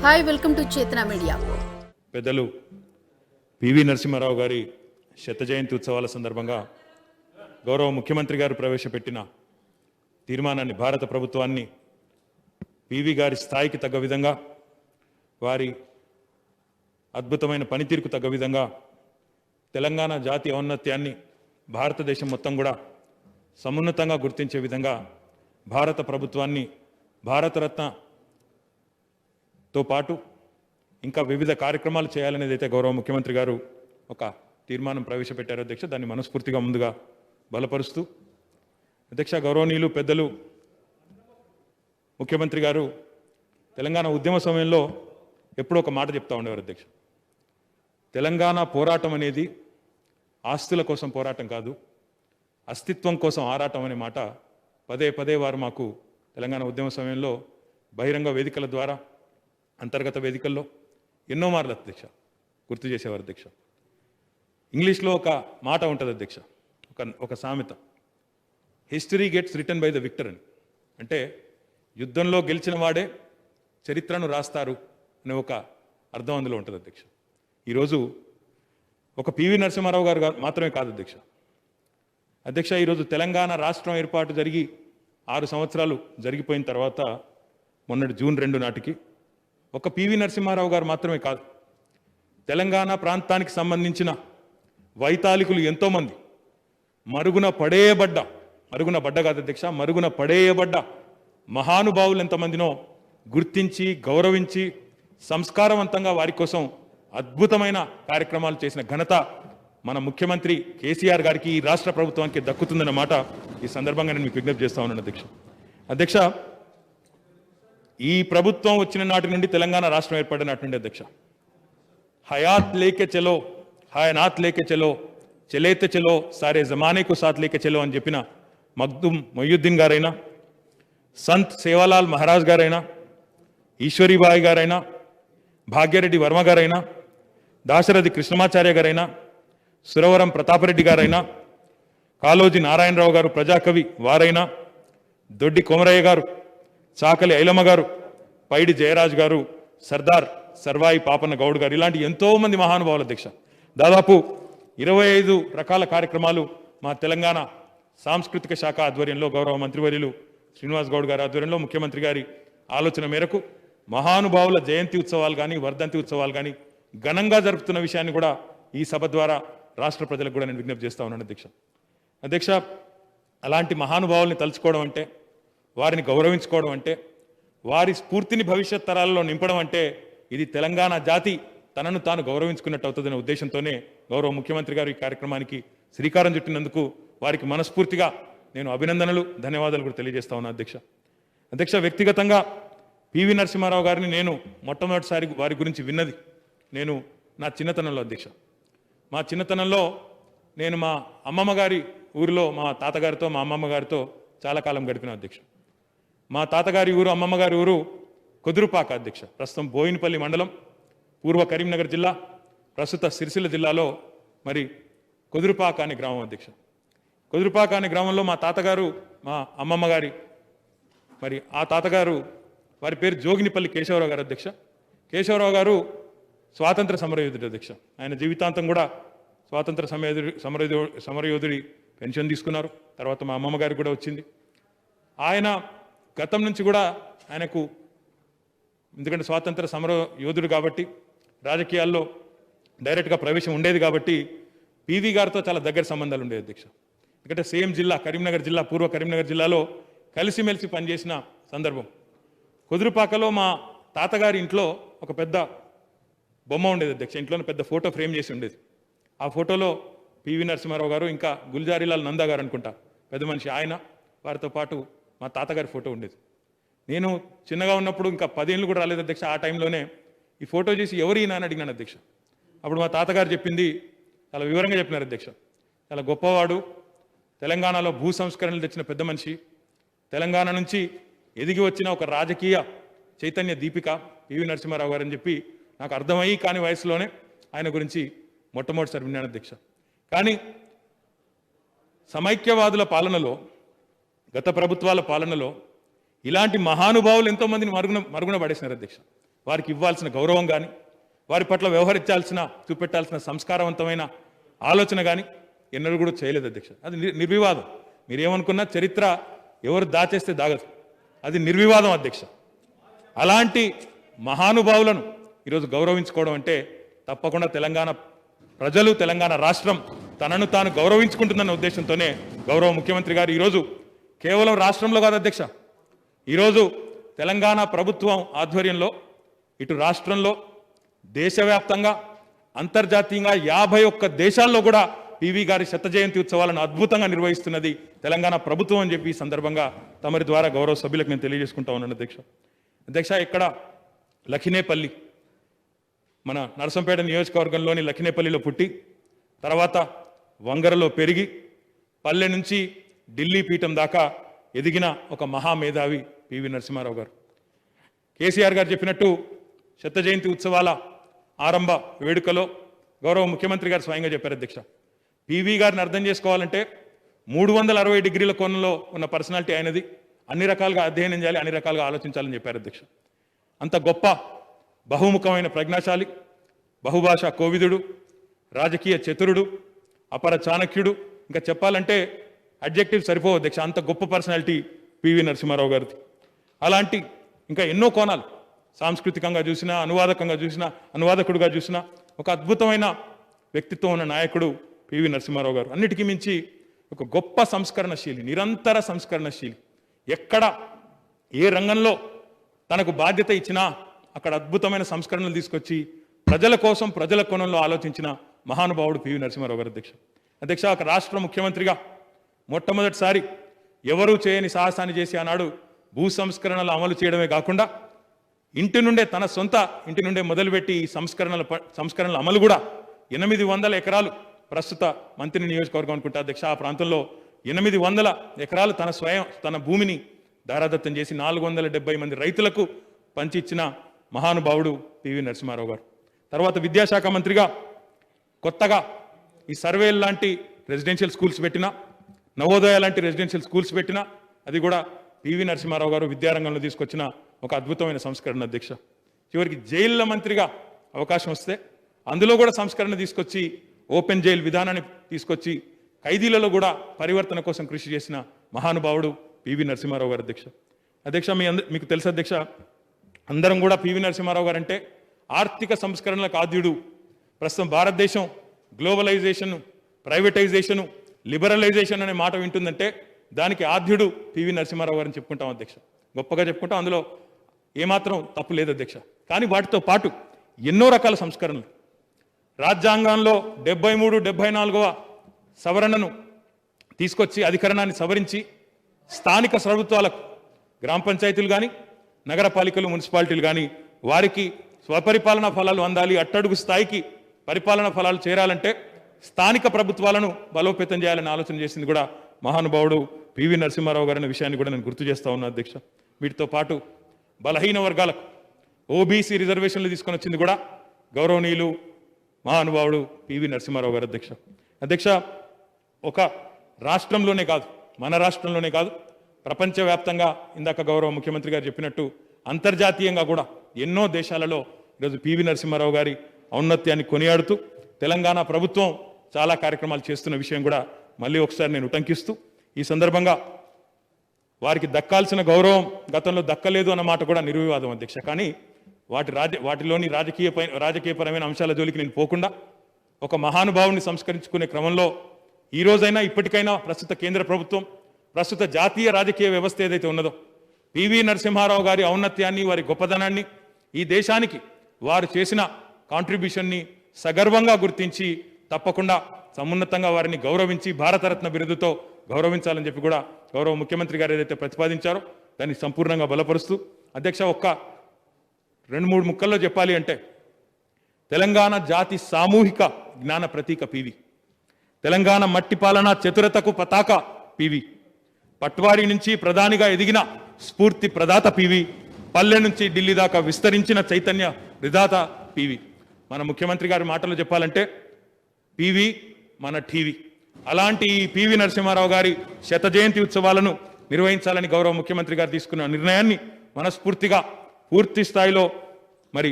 Hi welcome to Chetana media పెద్దలు PV Narasimha Rao గారి శత జయంతి ఉత్సవాల సందర్భంగా గౌరవ ముఖ్యమంత్రి గారు ప్రవేశపెట్టిన తీర్మానాన్ని భారత ప్రభుత్వాన్ని పివి గారి స్థాయికి తగ్గ విధంగా వారి అద్భుతమైన పనితీరుకు తగ్గ విధంగా తెలంగాణ జాతి ఔన్నత్యాన్ని భారతదేశం మొత్తం కూడా సమున్నతంగా గుర్తించే విధంగా భారత ప్రభుత్వాన్ని భారతరత్న తో పాటు ఇంకా వివిధ కార్యక్రమాలు చేయాలనేది అయితే గౌరవ ముఖ్యమంత్రి గారు ఒక తీర్మానం ప్రవేశపెట్టారు అధ్యక్ష. దాన్ని మనస్ఫూర్తిగా ముందుగా బలపరుస్తూ అధ్యక్ష గౌరవనీయులు పెద్దలు ముఖ్యమంత్రి గారు తెలంగాణ ఉద్యమ సమయంలో ఎప్పుడో ఒక మాట చెప్తా ఉండేవారు అధ్యక్ష. తెలంగాణ పోరాటం అనేది ఆస్తుల కోసం పోరాటం కాదు అస్తిత్వం కోసం ఆరాటం అనే మాట పదే పదే వారు మాకు తెలంగాణ ఉద్యమ సమయంలో బహిరంగ వేదికల ద్వారా అంతర్గత వేదికల్లో ఎన్నో మార్లు అధ్యక్ష గుర్తు చేసేవారు అధ్యక్ష. ఇంగ్లీష్లో ఒక మాట ఉంటుంది అధ్యక్ష ఒక ఒక సామెత. History gets return by the victor అని. అంటే యుద్ధంలో గెలిచిన వాడే చరిత్రను రాస్తారు అనే ఒక అర్థం అందులో ఉంటుంది అధ్యక్ష. ఈరోజు ఒక పివి నరసింహారావు గారు మాత్రమే కాదు అధ్యక్ష. అధ్యక్ష ఈరోజు తెలంగాణ రాష్ట్రం ఏర్పాటు జరిగి ఆరు సంవత్సరాలు జరిగిపోయిన తర్వాత మొన్నటి జూన్ రెండు నాటికి ఒక పివి నరసింహారావు గారు మాత్రమే కాదు. తెలంగాణ ప్రాంతానికి సంబంధించిన వైతాళికులు ఎంతోమంది. మరుగున పడేయబడ్డ మరుగున పడ్డ కాదు అధ్యక్ష మరుగున పడేయబడ్డ మహానుభావులు ఎంతమందినో గుర్తించి గౌరవించి సంస్కారవంతంగా వారి కోసం అద్భుతమైన కార్యక్రమాలు చేసిన ఘనత మన ముఖ్యమంత్రి కేసీఆర్ గారికి ఈ రాష్ట్ర ప్రభుత్వానికి దక్కుతుందన్న మాట ఈ సందర్భంగా నేను మీకు విజ్ఞప్తి చేస్తా ఉన్నాను అధ్యక్ష. అధ్యక్ష ఈ ప్రభుత్వం వచ్చిన నాటి నుండి తెలంగాణ రాష్ట్రం ఏర్పడిన అధ్యక్ష. హయాత్ లేక చెలో హయనాత్ లేక చెలో చెలేత చెలో సారే జమానేకు సాత్ లేక చెలో అని చెప్పిన మగ్దుమ్ మొయ్యుద్దీన్ గారైనా సంత్ సేవాలాల్ మహారాజ్ గారైనా ఈశ్వరీబాయి గారైనా భాగ్యరెడ్డి వర్మ గారైనా దాశరథి కృష్ణమాచార్య గారైనా సురవరం ప్రతాపరెడ్డి గారైనా కాలోజీ నారాయణరావు గారు ప్రజాకవి వారైనా దొడ్డి కొమరయ్య గారు చాకలి ఐలమ్మ గారు పైడి జయరాజ్ గారు సర్దార్ సర్వాయి పాపన్న గౌడ్ గారు ఇలాంటి ఎంతోమంది మహానుభావుల అధ్యక్ష. దాదాపు ఇరవై ఐదు రకాల కార్యక్రమాలు మా తెలంగాణ సాంస్కృతిక శాఖ ఆధ్వర్యంలో గౌరవ మంత్రివర్యులు శ్రీనివాస్ గౌడ్ గారి ఆధ్వర్యంలో ముఖ్యమంత్రి గారి ఆలోచన మేరకు మహానుభావుల జయంతి ఉత్సవాలు కానీ వర్ధంతి ఉత్సవాలు కానీ ఘనంగా జరుపుతున్న విషయాన్ని కూడా ఈ సభ ద్వారా రాష్ట్ర ప్రజలకు కూడా నేను విజ్ఞప్తి చేస్తా ఉన్నాను అధ్యక్ష. అధ్యక్ష అలాంటి మహానుభావుల్ని తలుచుకోవడం అంటే వారిని గౌరవించుకోవడం అంటే వారి స్ఫూర్తిని భవిష్యత్ తరాలలో నింపడం అంటే ఇది తెలంగాణ జాతి తనను తాను గౌరవించుకున్నట్టు అవుతుందనే ఉద్దేశంతోనే గౌరవ ముఖ్యమంత్రి గారు ఈ కార్యక్రమానికి శ్రీకారం చుట్టినందుకు వారికి మనస్ఫూర్తిగా నేను అభినందనలు ధన్యవాదాలు కూడా తెలియజేస్తా ఉన్నా అధ్యక్ష. అధ్యక్ష వ్యక్తిగతంగా పివి నరసింహారావు గారిని నేను మొట్టమొదటిసారి వారి గురించి విన్నది నేను నా చిన్నతనంలో అధ్యక్ష. మా చిన్నతనంలో నేను మా అమ్మమ్మ గారి ఊరిలో మా తాతగారితో మా అమ్మమ్మ గారితో చాలా కాలం గడిపిన అధ్యక్ష. మా తాతగారి ఊరు అమ్మమ్మ గారి ఊరు కుదురుపాక అధ్యక్ష. ప్రస్తుతం బోయినపల్లి మండలం పూర్వ కరీంనగర్ జిల్లా ప్రస్తుత సిరిసిల్ల జిల్లాలో మరి కుదురుపాక అనే గ్రామం అధ్యక్ష. కుదురుపాక అనే గ్రామంలో మా తాతగారు మా అమ్మమ్మ గారి మరి ఆ తాతగారు వారి పేరు జోగినిపల్లి కేశవరావు గారు అధ్యక్ష. కేశవరావు గారు స్వాతంత్ర సమరయోధుడు అధ్యక్ష. ఆయన జీవితాంతం కూడా స్వాతంత్ర సమయోధుడి సమరయోధు సమరయోధుడి పెన్షన్ తీసుకున్నారు. తర్వాత మా అమ్మమ్మ గారికి కూడా వచ్చింది. ఆయన గతం నుంచి కూడా ఆయనకు ఎందుకంటే స్వాతంత్ర సమర యోధుడు కాబట్టి రాజకీయాల్లో డైరెక్ట్గా ప్రవేశం ఉండేది కాబట్టి పీవీ గారితో చాలా దగ్గర సంబంధాలు ఉండేవి అధ్యక్ష. ఎందుకంటే సేమ్ జిల్లా కరీంనగర్ జిల్లా పూర్వ కరీంనగర్ జిల్లాలో కలిసిమెలిసి పనిచేసిన సందర్భం. కుదురుపాకలో మా తాతగారి ఇంట్లో ఒక పెద్ద బొమ్మ ఉండేది అధ్యక్ష. ఇంట్లోనే పెద్ద ఫోటో ఫ్రేమ్ చేసి ఉండేది. ఆ ఫోటోలో పివి నరసింహారావు గారు ఇంకా గుల్జారీలాల్ నందా గారు అనుకుంటా. పెద్ద మనిషి ఆయన వారితో పాటు మా తాతగారి ఫోటో ఉండేది. నేను చిన్నగా ఉన్నప్పుడు ఇంకా పదేళ్ళు కూడా రాలేదు అధ్యక్ష ఆ టైంలోనే ఈ ఫోటో చేసి ఎవరు ఈయన అని అడిగినాను అధ్యక్ష? అప్పుడు మా తాతగారు చెప్పింది చాలా వివరంగా చెప్పినారు అధ్యక్ష. చాలా గొప్పవాడు తెలంగాణలో భూ సంస్కరణలు తెచ్చిన పెద్ద మనిషి. తెలంగాణ నుంచి ఎదిగి వచ్చిన ఒక రాజకీయ చైతన్య దీపిక పివి నరసింహారావు గారు అని చెప్పి నాకు అర్థమయ్యి కాని వయసులోనే ఆయన గురించి మొట్టమొదటిసారి విన్నాను అధ్యక్ష. కానీ సమైక్యవాదుల పాలనలో గత ప్రభుత్వాల పాలనలో ఇలాంటి మహానుభావులు ఎంతోమందిని మరుగున మరుగున పడేసినారు అధ్యక్ష. వారికి ఇవ్వాల్సిన గౌరవం కానీ వారి పట్ల వ్యవహరించాల్సిన చూపెట్టాల్సిన సంస్కారవంతమైన ఆలోచన కానీ ఎన్నడూ కూడా చేయలేదు అధ్యక్ష. అది నిర్వివాదం. మీరేమనుకున్నా చరిత్ర ఎవరు దాచేస్తే దాగదు. అది నిర్వివాదం అధ్యక్ష. అలాంటి మహానుభావులను ఈరోజు గౌరవించుకోవడం అంటే తప్పకుండా తెలంగాణ ప్రజలు తెలంగాణ రాష్ట్రం తనను తాను గౌరవించుకుంటుందన్న ఉద్దేశంతోనే గౌరవ ముఖ్యమంత్రి గారు ఈరోజు కేవలం రాష్ట్రంలో కాదు అధ్యక్ష ఈరోజు తెలంగాణ ప్రభుత్వం ఆధ్వర్యంలో ఇటు రాష్ట్రంలో దేశవ్యాప్తంగా అంతర్జాతీయంగా యాభై ఒక్క దేశాల్లో కూడా పివి గారి శత జయంతి ఉత్సవాలను అద్భుతంగా నిర్వహిస్తున్నది తెలంగాణ ప్రభుత్వం అని చెప్పి ఈ సందర్భంగా తమరి ద్వారా గౌరవ సభ్యులకు నేను తెలియజేసుకుంటా ఉన్నాను అధ్యక్ష. అధ్యక్ష ఇక్కడ లఖినేపల్లి మన నరసంపేట నియోజకవర్గంలోని లఖినేపల్లిలో పుట్టి తర్వాత వంగరలో పెరిగి పల్లె నుంచి ఢిల్లీ పీఠం దాకా ఎదిగిన ఒక మహామేధావి పివి నరసింహారావు గారు. కేసీఆర్ గారు చెప్పినట్టు శత జయంతి ఉత్సవాల ఆరంభ వేడుకలో గౌరవ ముఖ్యమంత్రి గారు స్వయంగా చెప్పారు అధ్యక్ష. పివి గారిని అర్థం చేసుకోవాలంటే మూడు వందల అరవై డిగ్రీల కోణంలో ఉన్న పర్సనాలిటీ అయినది అన్ని రకాలుగా అధ్యయనం చేయాలి అన్ని రకాలుగా ఆలోచించాలని చెప్పారు అధ్యక్ష. అంత గొప్ప బహుముఖమైన ప్రజ్ఞాశాలి బహుభాషా కోవిదుడు రాజకీయ చతురుడు అపర చాణక్యుడు. ఇంకా చెప్పాలంటే అడ్జెక్టివ్ సరిపోవు అధ్యక్ష. అంత గొప్ప పర్సనాలిటీ పివి నరసింహారావు గారిది. అలాంటి ఇంకా ఎన్నో కోణాలు. సాంస్కృతికంగా చూసినా అనువాదకంగా చూసినా అనువాదకుడుగా చూసినా ఒక అద్భుతమైన వ్యక్తిత్వం ఉన్న నాయకుడు పివి నరసింహారావు గారు. అన్నిటికీ మించి ఒక గొప్ప సంస్కరణశీలి నిరంతర సంస్కరణశీలి. ఎక్కడ ఏ రంగంలో తనకు బాధ్యత ఇచ్చినా అక్కడ అద్భుతమైన సంస్కరణలు తీసుకొచ్చి ప్రజల కోసం ప్రజల కోణంలో ఆలోచించిన మహానుభావుడు పివి నరసింహారావు గారు అధ్యక్ష. అధ్యక్ష ఒక రాష్ట్ర ముఖ్యమంత్రిగా మొట్టమొదటిసారి ఎవరూ చేయని సాహసాన్ని చేసి ఆనాడు భూ సంస్కరణలు అమలు చేయడమే కాకుండా ఇంటి నుండే తన సొంత ఇంటి నుండే మొదలుపెట్టి ఈ సంస్కరణల ప- సంస్కరణల అమలు కూడా ఎనిమిది వందల ఎకరాలు ప్రస్తుత మంత్రి నియోజకవర్గం అనుకుంటా అధ్యక్ష ఆ ప్రాంతంలో ఎనిమిది వందల ఎకరాలు తన స్వయం తన భూమిని దారాదత్తం చేసి నాలుగు వందల డెబ్బై మంది రైతులకు పంచి ఇచ్చిన మహానుభావుడు పివి నరసింహారావు గారు. తర్వాత విద్యాశాఖ మంత్రిగా కొత్తగా ఈ సర్వేల్ లాంటి రెసిడెన్షియల్ స్కూల్స్ పెట్టినా నవోదయ లాంటి రెసిడెన్షియల్ స్కూల్స్ పెట్టినా అది కూడా పివి నరసింహారావు గారు విద్యారంగంలో తీసుకొచ్చిన ఒక అద్భుతమైన సంస్కరణ అధ్యక్ష. చివరికి జైళ్ళ మంత్రిగా అవకాశం వస్తే అందులో కూడా సంస్కరణ తీసుకొచ్చి ఓపెన్ జైల్ విధానాన్ని తీసుకొచ్చి ఖైదీలలో కూడా పరివర్తన కోసం కృషి చేసిన మహానుభావుడు పివి నరసింహారావు గారు అధ్యక్ష. అధ్యక్ష మీ అంద మీకు తెలుసు అధ్యక్ష అందరం కూడా పివి నరసింహారావు గారు అంటే ఆర్థిక సంస్కరణలకు ఆద్యుడు. ప్రస్తుతం భారతదేశం గ్లోబలైజేషన్ ప్రైవేటైజేషను లిబరలైజేషన్ అనే మాట వింటుందంటే దానికి ఆద్యుడు పివి నరసింహారావు గారిని చెప్పుకుంటాం అధ్యక్ష. గొప్పగా చెప్పుకుంటాం. అందులో ఏమాత్రం తప్పు లేదు అధ్యక్ష. కానీ వాటితో పాటు ఎన్నో రకాల సంస్కరణలు. రాజ్యాంగంలో డెబ్బై మూడు డెబ్బై నాలుగవ సవరణను తీసుకొచ్చి అధికరణాన్ని సవరించి స్థానిక ప్రభుత్వాలకు గ్రామ పంచాయతీలు కానీ నగరపాలికలు మున్సిపాలిటీలు కానీ వారికి స్వపరిపాలనా ఫలాలు అందాలి. అట్టడుగు స్థాయికి పరిపాలనా ఫలాలు చేరాలంటే స్థానిక ప్రభుత్వాలను బలోపేతం చేయాలని ఆలోచన చేసింది కూడా మహానుభావుడు పివి నరసింహారావు గారి విషయాన్ని కూడా నేను గుర్తు చేస్తా ఉన్నా అధ్యక్ష. వీటితో పాటు బలహీన వర్గాలకు ఓబీసీ రిజర్వేషన్లు తీసుకొని వచ్చింది కూడా గౌరవనీయులు మహానుభావుడు పివి నరసింహారావు గారు అధ్యక్ష. అధ్యక్ష ఒక రాష్ట్రంలోనే కాదు మన రాష్ట్రంలోనే కాదు ప్రపంచవ్యాప్తంగా ఇందాక గౌరవ ముఖ్యమంత్రి గారు చెప్పినట్టు అంతర్జాతీయంగా కూడా ఎన్నో దేశాలలో ఈరోజు పివి నరసింహారావు గారి ఔన్నత్యాన్ని కొనియాడుతూ తెలంగాణ ప్రభుత్వం చాలా కార్యక్రమాలు చేస్తున్న విషయం కూడా మళ్ళీ ఒకసారి నేను ఉటంకిస్తూ ఈ సందర్భంగా వారికి దక్కాల్సిన గౌరవం గతంలో దక్కలేదు అన్న మాట కూడా నిర్వివాదం అధ్యక్ష. కానీ వాటి రాజ వాటిలోని రాజకీయ రాజకీయపరమైన అంశాల జోలికి నేను పోకుండా ఒక మహానుభావుని సంస్కరించుకునే క్రమంలో ఈ రోజైనా ఇప్పటికైనా ప్రస్తుత కేంద్ర ప్రభుత్వం ప్రస్తుత జాతీయ రాజకీయ వ్యవస్థ ఏదైతే ఉన్నదో పివి నరసింహారావు గారి ఔన్నత్యాన్ని వారి గొప్పదనాన్ని ఈ దేశానికి వారు చేసిన కాంట్రిబ్యూషన్ని సగర్వంగా గుర్తించి తప్పకుండా సమున్నతంగా వారిని గౌరవించి భారతరత్న బిరుదుతో గౌరవించాలని చెప్పి కూడా గౌరవ ముఖ్యమంత్రి గారు ఏదైతే ప్రతిపాదించారో దాన్ని సంపూర్ణంగా బలపరుస్తూ అధ్యక్ష ఒక్క రెండు మూడు ముక్కల్లో చెప్పాలి అంటే తెలంగాణ జాతి సామూహిక జ్ఞాన ప్రతీక పీవి. తెలంగాణ మట్టి పాలన చతురతకు పతాక పీవి. పట్వారి నుంచి ప్రధానిగా ఎదిగిన స్ఫూర్తి ప్రదాత పీవి. పల్లె నుంచి ఢిల్లీ దాకా విస్తరించిన చైతన్య విధాత పీవి. మన ముఖ్యమంత్రి గారి మాటలు చెప్పాలంటే పివి మన టీవీ. అలాంటి ఈ పివి నరసింహారావు గారి శత జయంతి ఉత్సవాలను నిర్వహించాలని గౌరవ ముఖ్యమంత్రి గారు తీసుకున్న నిర్ణయాన్ని మనస్ఫూర్తిగా పూర్తి స్థాయిలో మరి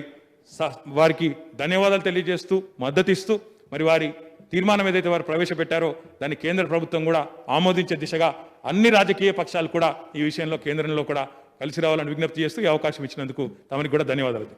వారికి ధన్యవాదాలు తెలియజేస్తూ మద్దతిస్తూ మరి వారి తీర్మానం ఏదైతే వారు ప్రవేశపెట్టారో దాన్ని కేంద్ర ప్రభుత్వం కూడా ఆమోదించే దిశగా అన్ని రాజకీయ పక్షాలు కూడా ఈ విషయంలో కేంద్రంలో కూడా కలిసి రావాలని విజ్ఞప్తి చేస్తూ ఈ అవకాశం ఇచ్చినందుకు తమకి కూడా ధన్యవాదాలు